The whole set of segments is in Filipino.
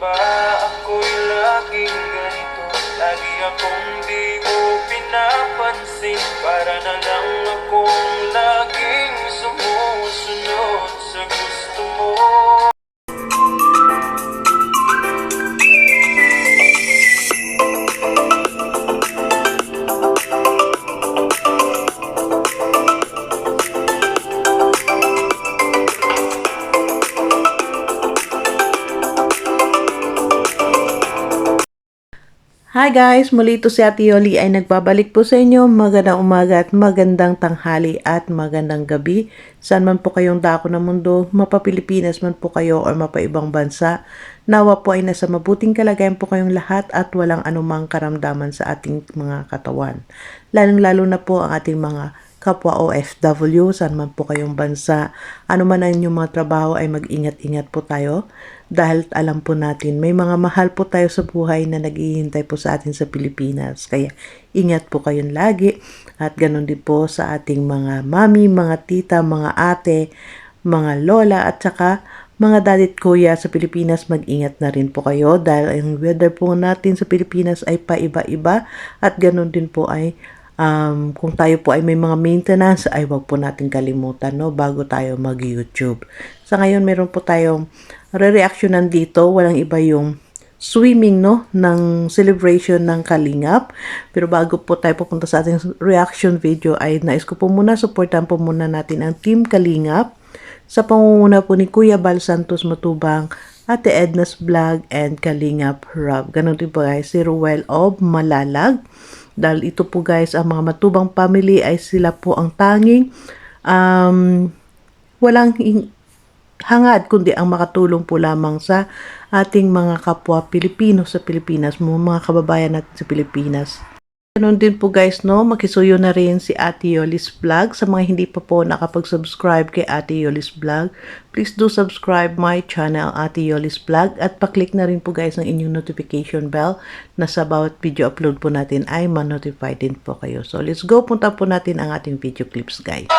ba Hi guys! Muli ito si Ate Yoli ay nagbabalik po sa inyo. Magandang umaga at magandang tanghali at magandang gabi. Saan man po kayong dako ng mundo, mapa-Pilipinas man po kayo or mapa-ibang bansa. Nawa po ay nasa mabuting kalagayan po kayong lahat at walang anumang karamdaman sa ating mga katawan. Lalong-lalo na po ang ating mga kapwa OFW, saan man po kayong bansa, ano man ang inyong mga trabaho ay mag-ingat-ingat po tayo dahil alam po natin may mga mahal po tayo sa buhay na naghihintay po sa atin sa Pilipinas. Kaya ingat po kayong lagi at ganun din po sa ating mga mami, mga tita, mga ate, mga lola at saka mga dadit kuya sa Pilipinas, mag-ingat na rin po kayo dahil ang weather po natin sa Pilipinas ay paiba-iba at ganun din po ay um, kung tayo po ay may mga maintenance, ay wag po natin kalimutan, no, bago tayo mag-YouTube. Sa ngayon, meron po tayong re-reactionan dito. Walang iba yung swimming, no, ng celebration ng Kalingap. Pero bago po tayo pupunta sa ating reaction video, ay nais ko po muna, supportan po muna natin ang Team Kalingap sa pangunguna po ni Kuya Bal Santos Matubang, Ate Edna's Vlog, and Kalingap Rob. Ganon din po guys, si Ruel of Malalag. Dahil ito po guys, ang mga matubang family ay sila po ang tanging um, walang hangad kundi ang makatulong po lamang sa ating mga kapwa Pilipino sa Pilipinas, mga kababayan natin sa Pilipinas. Ganun din po guys, no, makisuyo na rin si Ate Yolis Vlog. Sa mga hindi pa po nakapag-subscribe kay Ate Yolis Vlog, please do subscribe my channel Ate Yolis Vlog at paklik na rin po guys ng inyong notification bell na sa bawat video upload po natin ay ma-notify din po kayo. So let's go, punta po natin ang ating video clips guys.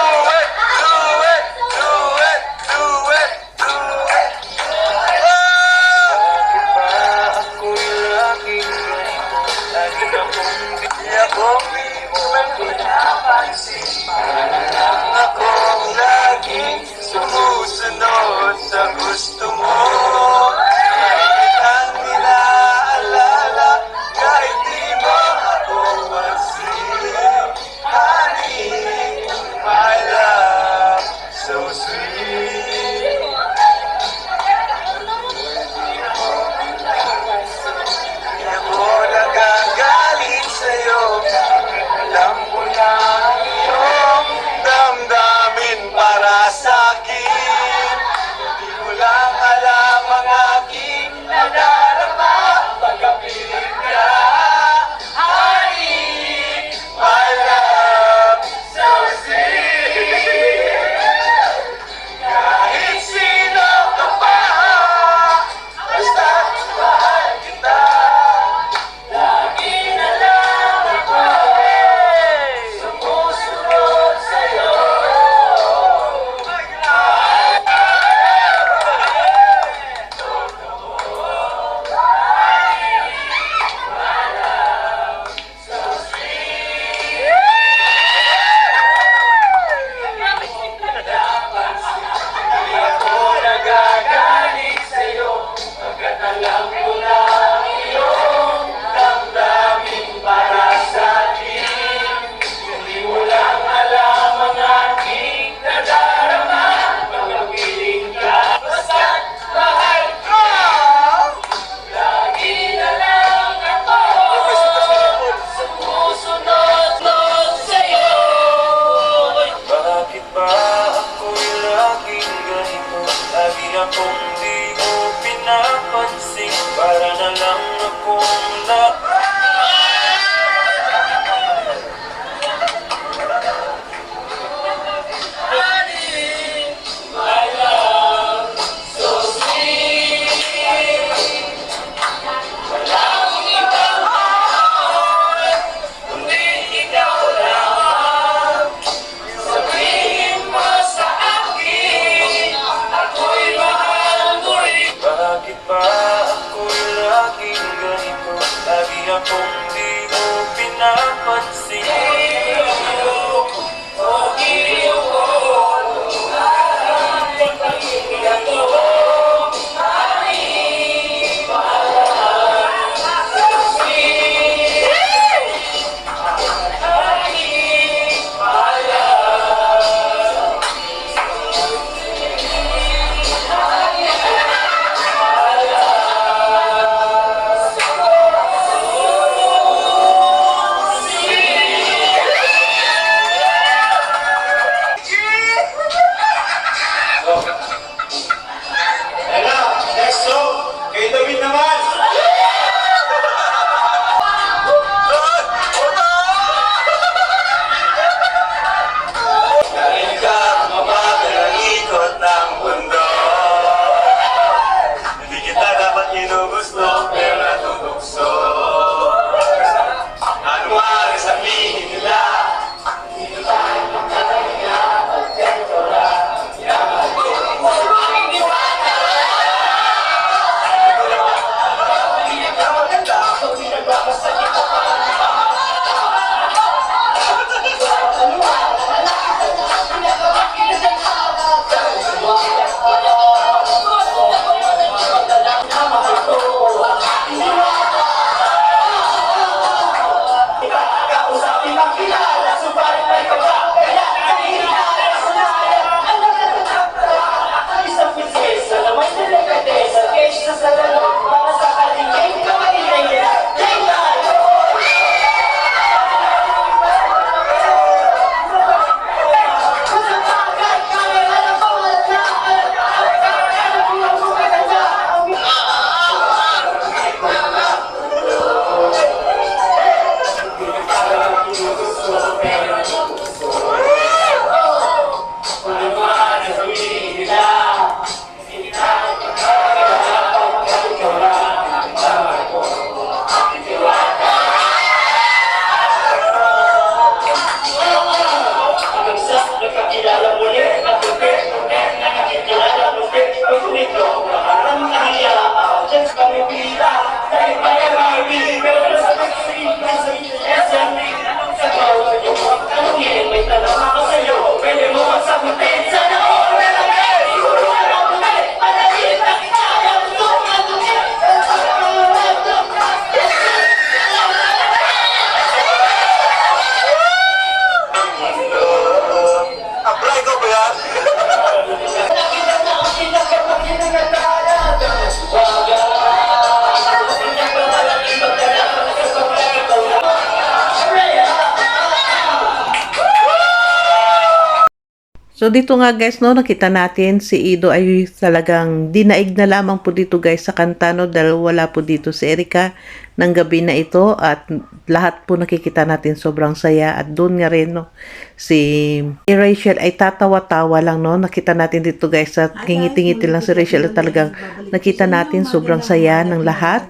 So dito nga guys, no, nakita natin si Ido ay talagang dinaig na lamang po dito guys sa kanta, no, dahil wala po dito si Erika ng gabi na ito at lahat po nakikita natin sobrang saya at doon nga rin, no, si Rachel ay tatawa-tawa lang, no, nakita natin dito guys at ngingiti-ngiti lang si Rachel at talagang nakita natin sobrang saya ng lahat.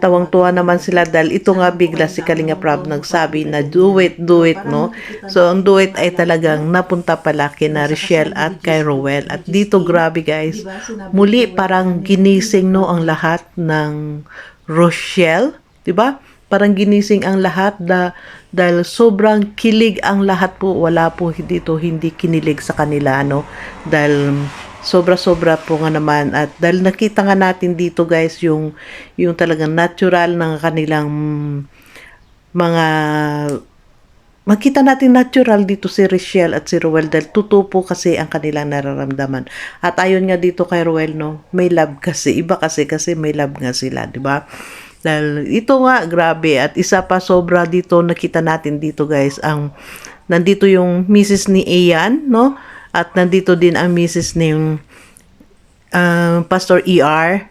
Tawang-tuwa naman sila dahil ito nga bigla si Kalinga Prab nagsabi na do it, do it, no? So, ang do it ay talagang napunta pala kina Rochelle at kay Rowell. At dito, grabe guys, muli parang ginising, no, ang lahat ng Rochelle, di ba? Parang ginising ang lahat da, dahil sobrang kilig ang lahat po. Wala po dito hindi kinilig sa kanila, no? Dahil sobra-sobra po nga naman at dahil nakita nga natin dito guys yung yung talagang natural ng kanilang mga makita natin natural dito si Richelle at si Ruel dahil totoo po kasi ang kanilang nararamdaman. At ayon nga dito kay Ruel, no, may love kasi. Iba kasi kasi may love nga sila, di ba? Dahil ito nga, grabe. At isa pa sobra dito, nakita natin dito guys, ang nandito yung Mrs. ni Ian, no? At nandito din ang Mrs. ni ah, Pastor ER.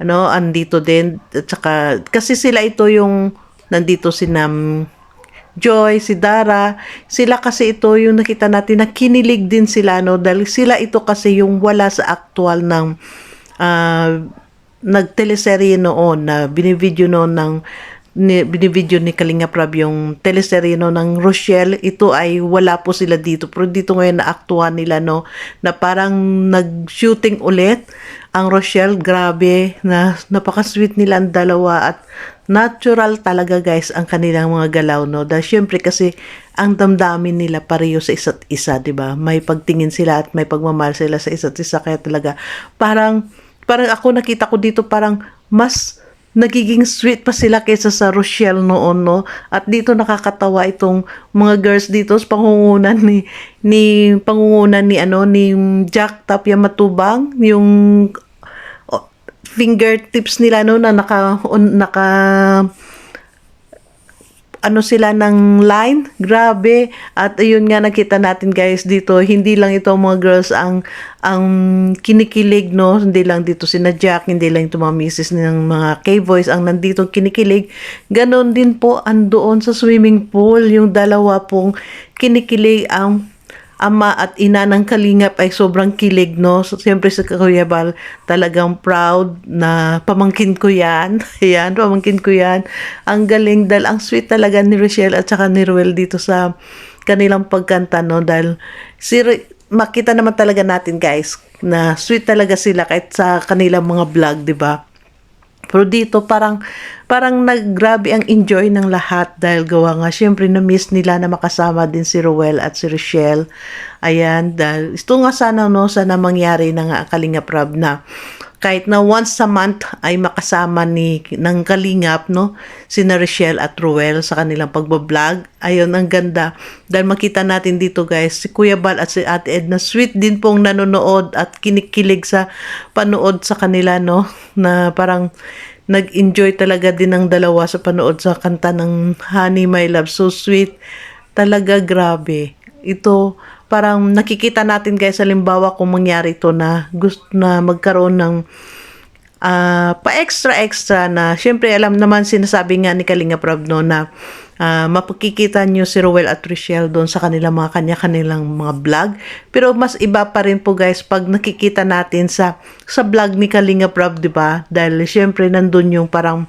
Ano, andito din. At saka, kasi sila ito yung nandito si Nam Joy, si Dara, sila kasi ito yung nakita natin na kinilig din sila no dahil sila ito kasi yung wala sa actual ng ah, nagteleserye noon na binivideo noon ng ni, binivideo ni Kalinga Prab yung teleserye no ng Rochelle ito ay wala po sila dito pero dito ngayon na aktuhan nila no na parang nag-shooting ulit ang Rochelle, grabe, na napaka-sweet nila ang dalawa at natural talaga guys ang kanilang mga galaw, no? Dahil syempre kasi ang damdamin nila pareho sa isa't isa, di ba? May pagtingin sila at may pagmamahal sila sa isa't isa, kaya talaga parang, parang ako nakita ko dito parang mas nagiging sweet pa sila kaysa sa Rochelle noon, no? At dito nakakatawa itong mga girls dito sa pangungunan ni ni pangungunan ni ano ni Jack Tapia Matubang, yung fingertips nila no na naka on, naka ano sila ng line, grabe. At ayun nga nakita natin guys dito, hindi lang ito mga girls ang ang kinikilig no, hindi lang dito si Jack, hindi lang ito mga misis ng mga K-boys ang nandito kinikilig. Ganon din po andoon sa swimming pool, yung dalawa pong kinikilig ang ama at ina ng kalingap ay sobrang kilig, no? So, siyempre si Kuya Bal talagang proud na pamangkin ko yan. Ayan, pamangkin ko yan. Ang galing dahil ang sweet talaga ni Rochelle at saka ni Ruel dito sa kanilang pagkanta, no? Dahil si makita naman talaga natin guys na sweet talaga sila kahit sa kanilang mga vlog, di ba? Pero dito parang parang naggrabe ang enjoy ng lahat dahil gawa nga syempre na miss nila na makasama din si Ruel at si Rochelle. Ayan, dahil ito nga sana no, sana mangyari na nga ang Kalingap Rab na kahit na once a month ay makasama ni ng Kalingap no? Si Rochelle at Ruel sa kanilang pagbablog. Ayun ang ganda. Dahil makita natin dito guys si Kuya Bal at si Ate Ed na sweet din pong nanonood at kinikilig sa panood sa kanila no? Na parang nag-enjoy talaga din ng dalawa sa panood sa kanta ng Honey My Love so sweet. Talaga grabe. Ito parang nakikita natin guys halimbawa kung mangyari ito na gusto na magkaroon ng ah pa extra extra na syempre alam naman sinasabi nga ni Kalinga Prab no na ah, mapakikita nyo si Rowell at Rochelle doon sa kanilang mga kanya-kanilang mga vlog. Pero mas iba pa rin po guys pag nakikita natin sa sa vlog ni Kalinga Prab di ba? Dahil syempre nandun yung parang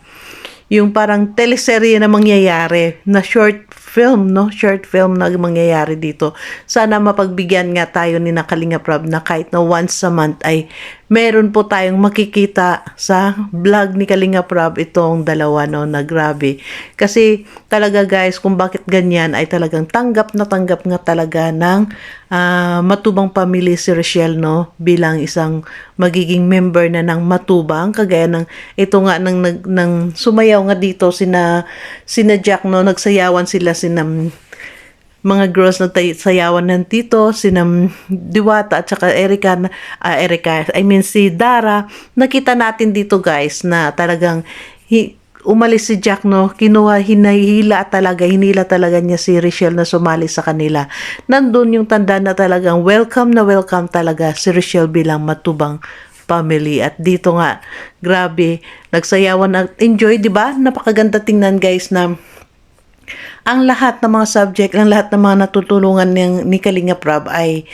yung parang teleserye na mangyayari na short film, no? Short film na mangyayari dito. Sana mapagbigyan nga tayo ni Nakalinga Prab na kahit na once a month ay meron po tayong makikita sa vlog ni Kalinga Prab itong dalawa, no? Na grabe. Kasi talaga guys, kung bakit ganyan ay talagang tanggap na tanggap nga talaga ng ah, matubang pamilya si Rochelle, no? Bilang isang magiging member na ng matubang. Kagaya ng ito nga nang, nag, nang sumayaw nga dito sina, sina Jack, no? Nagsayawan sila sina mga girls na tay- sayawan ng tito, sina Diwata at saka Erika, na- ah, Erika, I mean si Dara, nakita natin dito guys na talagang hi- umalis si Jack no, kinuha, hinahila talaga, hinila talaga niya si Rochelle na sumali sa kanila. Nandun yung tanda na talagang welcome na welcome talaga si Rochelle bilang matubang family. At dito nga, grabe, nagsayawan at enjoy, di ba? Napakaganda tingnan guys na ang lahat ng mga subject, ang lahat ng mga natutulungan ng, ni Kalinga Prab ay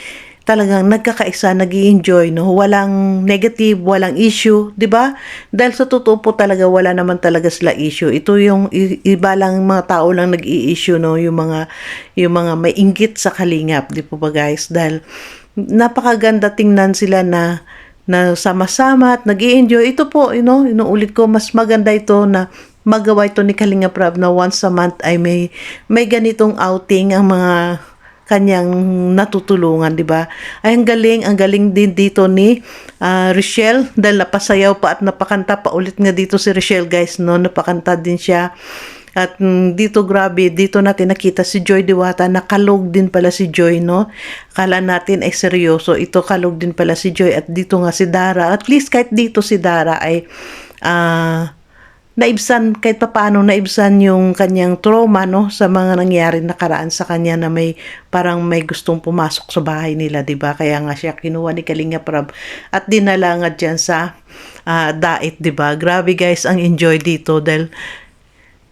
talagang nagkakaisa, nag enjoy no? Walang negative, walang issue, di ba? Dahil sa totoo po talaga, wala naman talaga sila issue. Ito yung iba lang mga tao lang nag-i-issue, no? Yung mga, yung mga may inggit sa kalingap, di po ba guys? Dahil napakaganda tingnan sila na na sama-sama at nag enjoy Ito po, you know, inuulit ko, mas maganda ito na magawa ito ni Kalinga Prab na once a month ay may, may ganitong outing ang mga kanyang natutulungan, di ba? Ay, ang galing, ang galing din dito ni ah, Rochelle dahil napasayaw pa at napakanta pa ulit nga dito si Rochelle, guys, no? Napakanta din siya. At mm, dito grabe, dito natin nakita si Joy Diwata na kalog din pala si Joy, no? Kala natin ay seryoso, ito kalog din pala si Joy at dito nga si Dara. At least kahit dito si Dara ay ah naibsan kahit papaano naibsan yung kanyang trauma no sa mga nangyari nakaraan sa kanya na may parang may gustong pumasok sa bahay nila 'di ba? Kaya nga siya kinuha ni Kalinga Prab at dinala nga diyan sa ah, dait 'di ba? Grabe guys ang enjoy dito dahil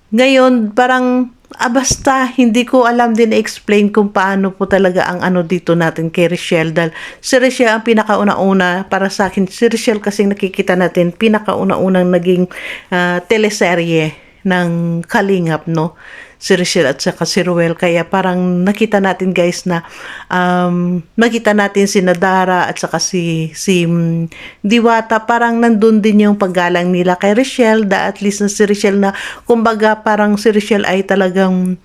ngayon, parang, ah, basta, hindi ko alam din explain kung paano po talaga ang ano dito natin kay Rochelle. Dahil si Rochelle ang pinakauna-una para sa akin. Si Rochelle kasi nakikita natin, pinakauna-unang naging ah, teleserye ng Kalingap, no? Si Richelle at saka si Ruel. Kaya parang nakita natin guys na um, nakita natin si Nadara at saka si, si mm, Diwata. Parang nandun din yung paggalang nila kay Richelle. Da at least na si Richelle na kumbaga parang si Richelle ay talagang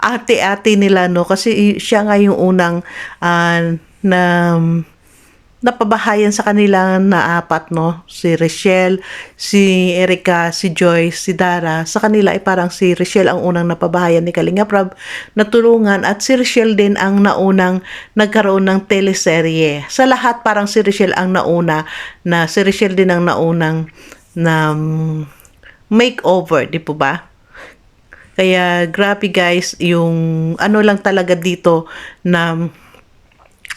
ate-ate nila no kasi siya nga yung unang ah, na napabahayan sa kanila na apat no? Si Richelle, si Erica, si Joyce, si Dara. Sa kanila ay parang si Richelle ang unang napabahayan ni Kalinga Prab na tulungan at si Richelle din ang naunang nagkaroon ng teleserye. Sa lahat parang si Richelle ang nauna na si Richelle din ang naunang na mm, makeover di po ba? Kaya grabe guys, yung ano lang talaga dito na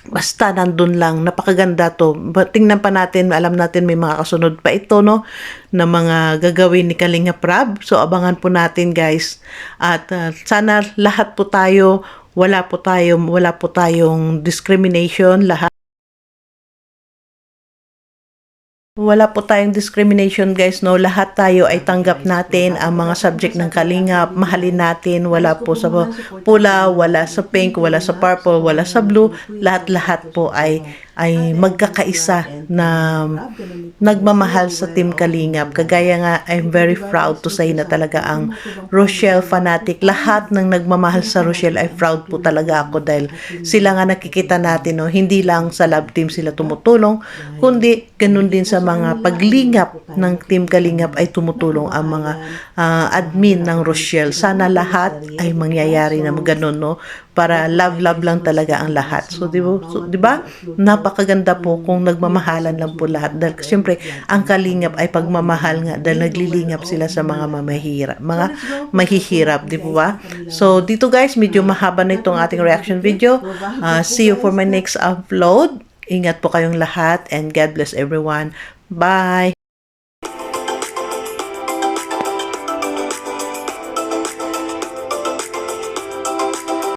basta nandun lang, napakaganda to. Tingnan pa natin, alam natin may mga kasunod pa ito, no? Na mga gagawin ni Kalinga Prab. So abangan po natin guys. At uh, sana lahat po tayo, wala po tayo, wala po tayong discrimination, lahat Wala po tayong discrimination guys, no? Lahat tayo ay tanggap natin ang mga subject ng kalingap, mahalin natin, wala po sa pula, wala sa pink, wala sa purple, wala sa blue, lahat-lahat po ay ay magkakaisa na nagmamahal sa Team Kalingap. Kagaya nga, I'm very proud to say na talaga ang Rochelle fanatic. Lahat ng nagmamahal sa Rochelle ay proud po talaga ako dahil sila nga nakikita natin, no? hindi lang sa love team sila tumutulong, kundi ganun din sa mga paglingap ng Team Kalingap ay tumutulong ang mga ah, admin ng Rochelle. Sana lahat ay mangyayari na ganun, no? Para love-love lang talaga ang lahat. So, di ba? So, di ba? Napakaganda po kung nagmamahalan lang po lahat. Dahil siyempre, ang kalingap ay pagmamahal nga dahil naglilingap sila sa mga mamahirap, mga mahihirap, di ba? So, dito guys, medyo mahaba na itong ating reaction video. Ah, see you for my next upload. Ingat po kayong lahat and God bless everyone. Bye!